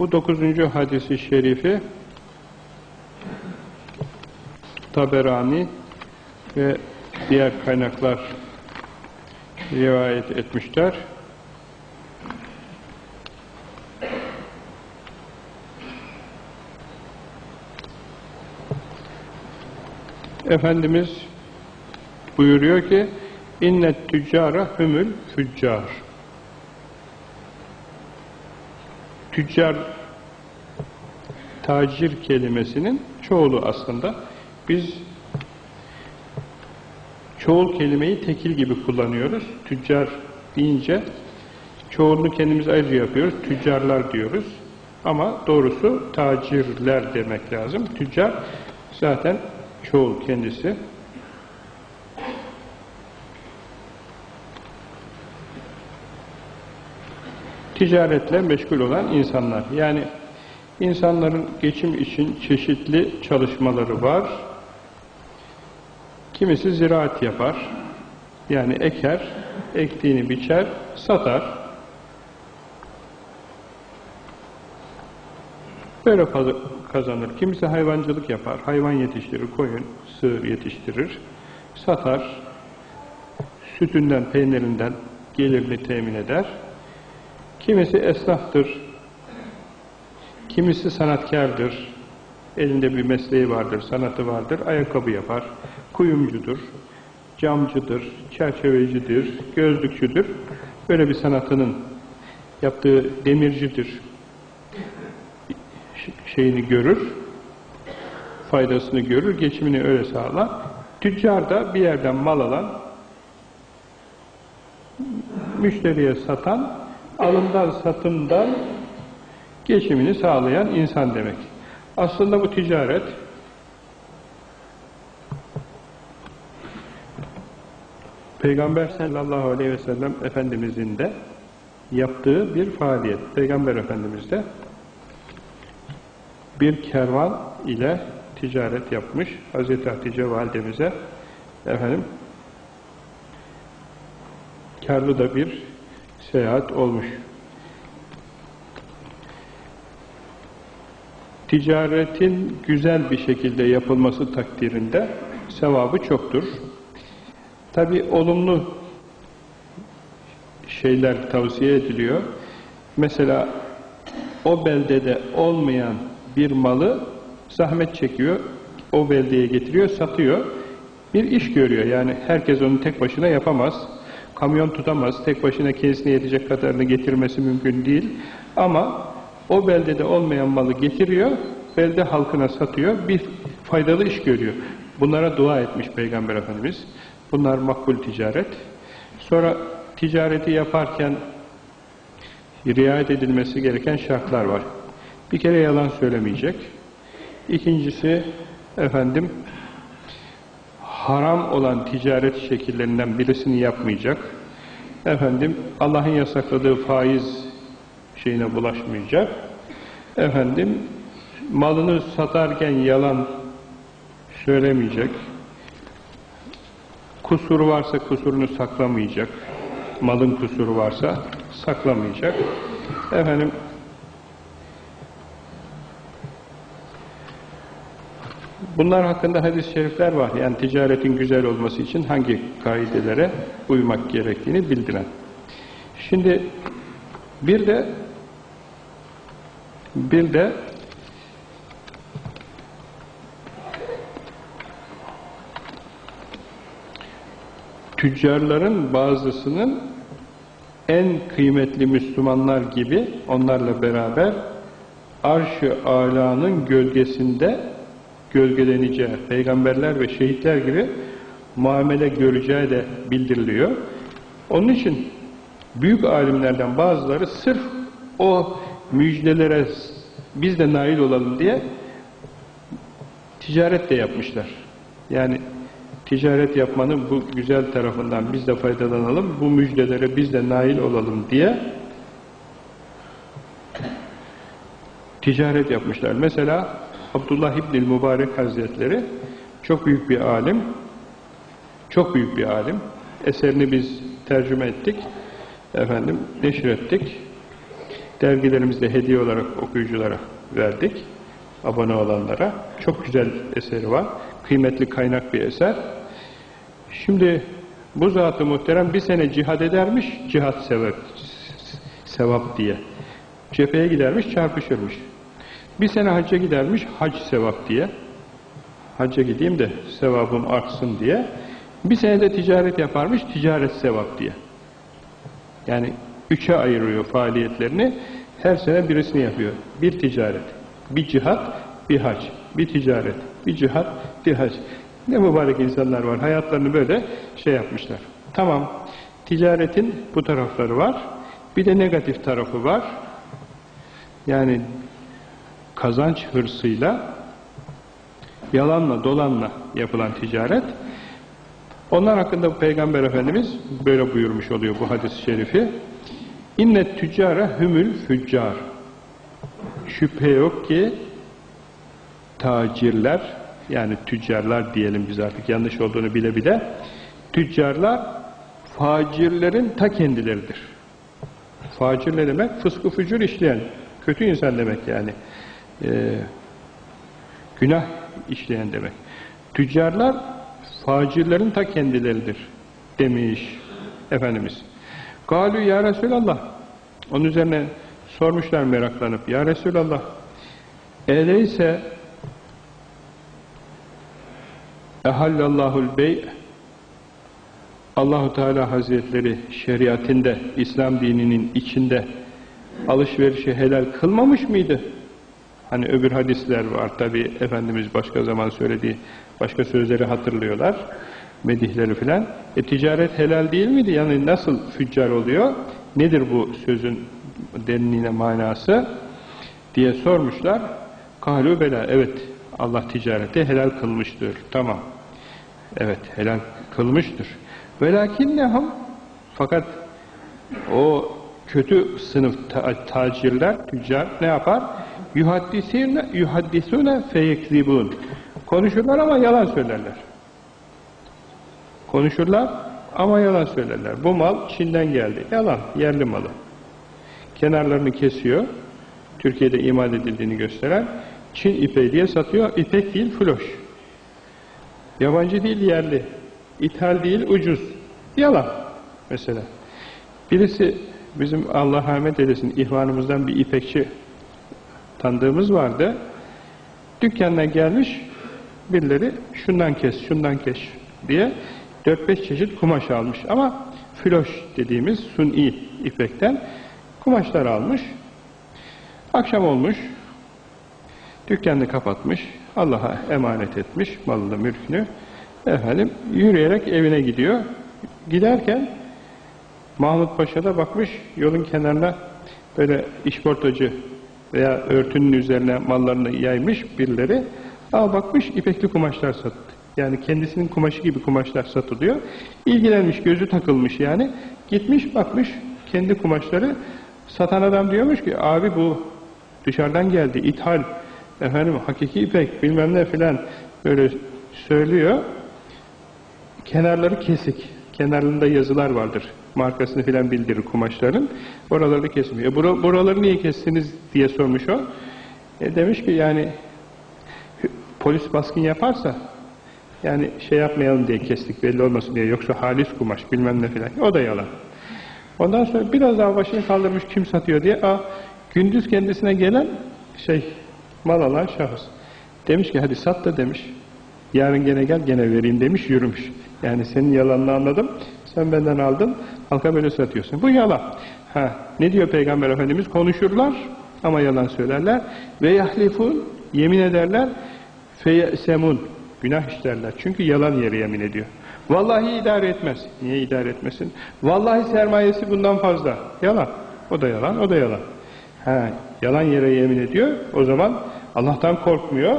Bu dokuzuncu hadisi şerifi Taberani ve diğer kaynaklar rivayet etmişler. Efendimiz buyuruyor ki innet tüccara hümül füccar tüccar tacir kelimesinin çoğulu aslında. Biz çoğul kelimeyi tekil gibi kullanıyoruz. Tüccar deyince çoğulunu kendimiz ayrıca yapıyoruz. Tüccarlar diyoruz. Ama doğrusu tacirler demek lazım. Tüccar zaten çoğul kendisi. Ticaretle meşgul olan insanlar. Yani insanların geçim için çeşitli çalışmaları var. Kimisi ziraat yapar. Yani eker, ektiğini biçer, satar. Böyle kazanır. Kimisi hayvancılık yapar. Hayvan yetiştirir, koyun, sığır yetiştirir. Satar. Sütünden, peynirinden gelirini temin eder. Kimisi esnaftır. Kimisi sanatkardır. Elinde bir mesleği vardır, sanatı vardır. Ayakkabı yapar. Kuyumcudur. Camcıdır, çerçevecidir, gözlükçüdür. Böyle bir sanatının yaptığı demircidir. Şeyini görür, faydasını görür, geçimini öyle sağlar. Tüccar da bir yerden mal alan, müşteriye satan, alımdan satımdan geçimini sağlayan insan demek. Aslında bu ticaret Peygamber sallallahu aleyhi ve sellem Efendimizin de yaptığı bir faaliyet. Peygamber Efendimiz de bir kervan ile ticaret yapmış. Hazreti Hatice validemize efendim karlı da bir seyahat olmuş. Ticaretin güzel bir şekilde yapılması takdirinde sevabı çoktur. Tabi olumlu şeyler tavsiye ediliyor. Mesela o beldede olmayan bir malı zahmet çekiyor, o beldeye getiriyor, satıyor. Bir iş görüyor. Yani herkes onu tek başına yapamaz. Kamyon tutamaz. Tek başına kendisine yetecek kadarını getirmesi mümkün değil. Ama o beldede olmayan malı getiriyor, belde halkına satıyor, bir faydalı iş görüyor. Bunlara dua etmiş Peygamber Efendimiz. Bunlar makbul ticaret. Sonra ticareti yaparken riayet edilmesi gereken şartlar var. Bir kere yalan söylemeyecek. İkincisi efendim haram olan ticaret şekillerinden birisini yapmayacak. Efendim Allah'ın yasakladığı faiz şeyine bulaşmayacak. Efendim malını satarken yalan söylemeyecek. Kusuru varsa kusurunu saklamayacak. Malın kusuru varsa saklamayacak. Efendim Bunlar hakkında hadis-i şerifler var. Yani ticaretin güzel olması için hangi kaidelere uymak gerektiğini bildiren. Şimdi bir de bir de tüccarların bazısının en kıymetli Müslümanlar gibi onlarla beraber arş-ı gölgesinde gölgeleneceği, peygamberler ve şehitler gibi muamele göreceği de bildiriliyor. Onun için büyük alimlerden bazıları sırf o müjdelere biz de nail olalım diye ticaret de yapmışlar. Yani ticaret yapmanın bu güzel tarafından biz de faydalanalım, bu müjdelere biz de nail olalım diye ticaret yapmışlar. Mesela Abdullah İbnül Mübarek Hazretleri çok büyük bir alim, çok büyük bir alim. Eserini biz tercüme ettik, efendim neşrettik. Dergilerimizde hediye olarak okuyuculara verdik. Abone olanlara. Çok güzel eseri var. Kıymetli kaynak bir eser. Şimdi bu zat-ı muhterem bir sene cihad edermiş, cihat sevap, sevap diye. Cepheye gidermiş, çarpışırmış. Bir sene hacca gidermiş, hac sevap diye. Hacca gideyim de sevabım artsın diye. Bir sene de ticaret yaparmış, ticaret sevap diye. Yani üçe ayırıyor faaliyetlerini. Her sene birisini yapıyor. Bir ticaret, bir cihat, bir hac, bir ticaret, bir cihat, bir hac. Ne mübarek insanlar var. Hayatlarını böyle şey yapmışlar. Tamam. Ticaretin bu tarafları var. Bir de negatif tarafı var. Yani kazanç hırsıyla yalanla dolanla yapılan ticaret onlar hakkında Peygamber Efendimiz böyle buyurmuş oluyor bu hadis-i şerifi. İnnet tüccara hümül füccar. Şüphe yok ki tacirler yani tüccarlar diyelim biz artık yanlış olduğunu bile bile tüccarlar facirlerin ta kendileridir. Facir ne demek? Fıskı fücur işleyen, kötü insan demek yani. Ee, günah işleyen demek. Tüccarlar facirlerin ta kendileridir demiş Efendimiz. Galü ya Resulallah. Onun üzerine sormuşlar meraklanıp. Ya Resulallah eleyse ehallallahul bey Allahu Teala Hazretleri şeriatinde, İslam dininin içinde alışverişi helal kılmamış mıydı? Hani öbür hadisler var tabi Efendimiz başka zaman söylediği başka sözleri hatırlıyorlar. Medihleri filan. E ticaret helal değil miydi? Yani nasıl füccar oluyor? Nedir bu sözün derinliğine manası? Diye sormuşlar. Kalu bela. Evet Allah ticareti helal kılmıştır. Tamam. Evet helal kılmıştır. Velakinnehum fakat o kötü sınıf ta tacirler, tüccar ne yapar? Yuhaddisune yuhaddisune feyekzibun. Konuşurlar ama yalan söylerler. Konuşurlar ama yalan söylerler. Bu mal Çin'den geldi. Yalan, yerli malı. Kenarlarını kesiyor. Türkiye'de imal edildiğini gösteren Çin ipeği diye satıyor. İpek değil, floş. Yabancı değil, yerli. İthal değil, ucuz. Yalan mesela. Birisi bizim Allah rahmet eylesin ihvanımızdan bir ipekçi tanıdığımız vardı. Dükkanına gelmiş birileri şundan kes, şundan kes diye 4-5 çeşit kumaş almış. Ama floş dediğimiz suni ipekten kumaşlar almış. Akşam olmuş. Dükkanını kapatmış. Allah'a emanet etmiş malını, mülkünü. Efendim yürüyerek evine gidiyor. Giderken Mahmut Paşa da bakmış yolun kenarına böyle işportacı veya örtünün üzerine mallarını yaymış birileri. Al bakmış ipekli kumaşlar sattı. Yani kendisinin kumaşı gibi kumaşlar satılıyor. İlgilenmiş, gözü takılmış yani. Gitmiş bakmış kendi kumaşları. Satan adam diyormuş ki abi bu dışarıdan geldi, ithal, efendim hakiki ipek bilmem ne filan böyle söylüyor. Kenarları kesik. Kenarlarında yazılar vardır. Markasını filan bildirir kumaşların. Oraları kesmiyor. Bura, buraları niye kestiniz diye sormuş o. E demiş ki yani polis baskın yaparsa yani şey yapmayalım diye kestik belli olmasın diye. Yoksa halis kumaş bilmem ne filan. O da yalan. Ondan sonra biraz daha başını kaldırmış kim satıyor diye. Aa, gündüz kendisine gelen şey mal alan şahıs. Demiş ki hadi sat da demiş. Yarın gene gel gene vereyim demiş yürümüş. Yani senin yalanını anladım. Sen benden aldın. Halka böyle satıyorsun. Bu yalan. Ha, ne diyor Peygamber Efendimiz? Konuşurlar ama yalan söylerler. Ve yahlifun yemin ederler. Feyesemun günah işlerler. Çünkü yalan yere yemin ediyor. Vallahi idare etmez. Niye idare etmesin? Vallahi sermayesi bundan fazla. Yalan. O da yalan, o da yalan. Ha, yalan yere yemin ediyor. O zaman Allah'tan korkmuyor.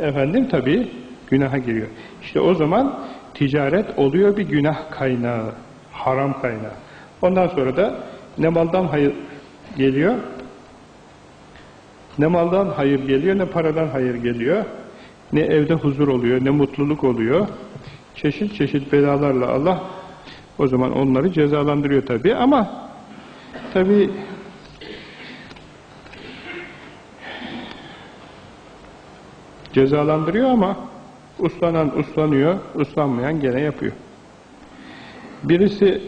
Efendim tabii Günaha giriyor. İşte o zaman ticaret oluyor bir günah kaynağı, haram kaynağı. Ondan sonra da ne maldan hayır geliyor, ne maldan hayır geliyor, ne paradan hayır geliyor, ne evde huzur oluyor, ne mutluluk oluyor. Çeşit çeşit belalarla Allah o zaman onları cezalandırıyor tabi ama tabi cezalandırıyor ama uslanan uslanıyor, uslanmayan gene yapıyor. Birisi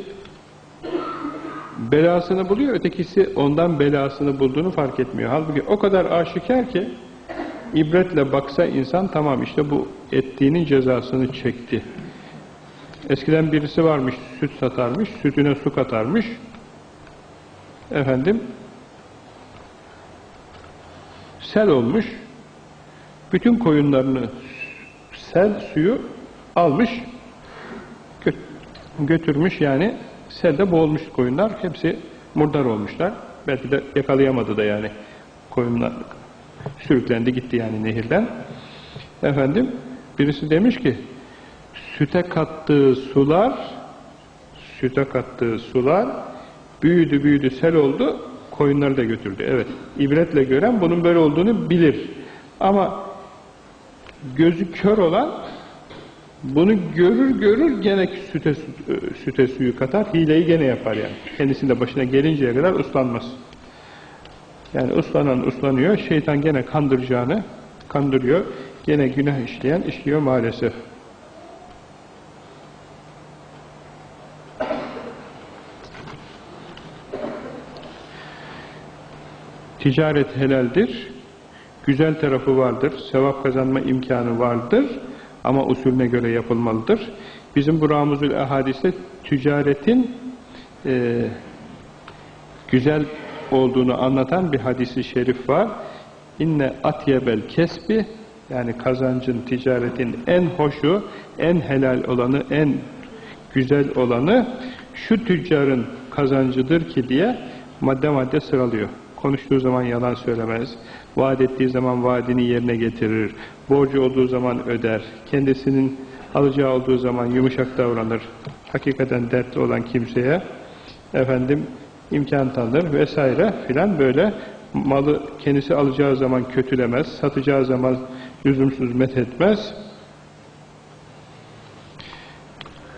belasını buluyor, ötekisi ondan belasını bulduğunu fark etmiyor. Halbuki o kadar aşikar ki ibretle baksa insan tamam işte bu ettiğinin cezasını çekti. Eskiden birisi varmış, süt satarmış, sütüne su katarmış. Efendim, sel olmuş, bütün koyunlarını sel suyu almış, gö- götürmüş yani selde boğulmuş koyunlar, hepsi murdar olmuşlar. Belki de yakalayamadı da yani koyunlar sürüklendi gitti yani nehirden. Efendim, birisi demiş ki, süte kattığı sular, süte kattığı sular büyüdü büyüdü sel oldu, koyunları da götürdü. Evet, ibretle gören bunun böyle olduğunu bilir. Ama gözü kör olan bunu görür görür gene süte, süte suyu katar, hileyi gene yapar yani. Kendisinin başına gelinceye kadar uslanmaz. Yani uslanan uslanıyor, şeytan gene kandıracağını kandırıyor, gene günah işleyen işliyor maalesef. Ticaret helaldir, güzel tarafı vardır, sevap kazanma imkanı vardır ama usulüne göre yapılmalıdır. Bizim bu Ramuzül Ahadis'te ticaretin e, güzel olduğunu anlatan bir hadisi şerif var. İnne atyebel kesbi yani kazancın, ticaretin en hoşu, en helal olanı, en güzel olanı şu tüccarın kazancıdır ki diye madde madde sıralıyor. Konuştuğu zaman yalan söylemez, vaat ettiği zaman vaadini yerine getirir, borcu olduğu zaman öder, kendisinin alacağı olduğu zaman yumuşak davranır, hakikaten dertli olan kimseye efendim imkan tanır vesaire filan böyle. Malı kendisi alacağı zaman kötülemez, satacağı zaman lüzumsuz methetmez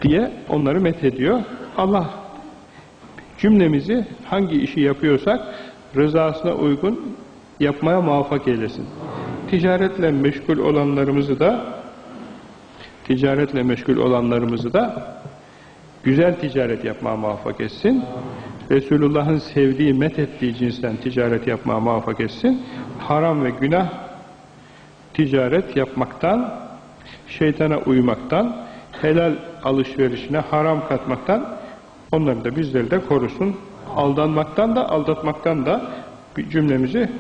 diye onları methediyor. Allah cümlemizi hangi işi yapıyorsak rızasına uygun yapmaya muvaffak eylesin. Ticaretle meşgul olanlarımızı da ticaretle meşgul olanlarımızı da güzel ticaret yapmaya muvaffak etsin. Resulullah'ın sevdiği, methettiği cinsten ticaret yapmaya muvaffak etsin. Haram ve günah ticaret yapmaktan, şeytana uymaktan, helal alışverişine haram katmaktan onları da bizleri de korusun. Aldanmaktan da aldatmaktan da cümlemizi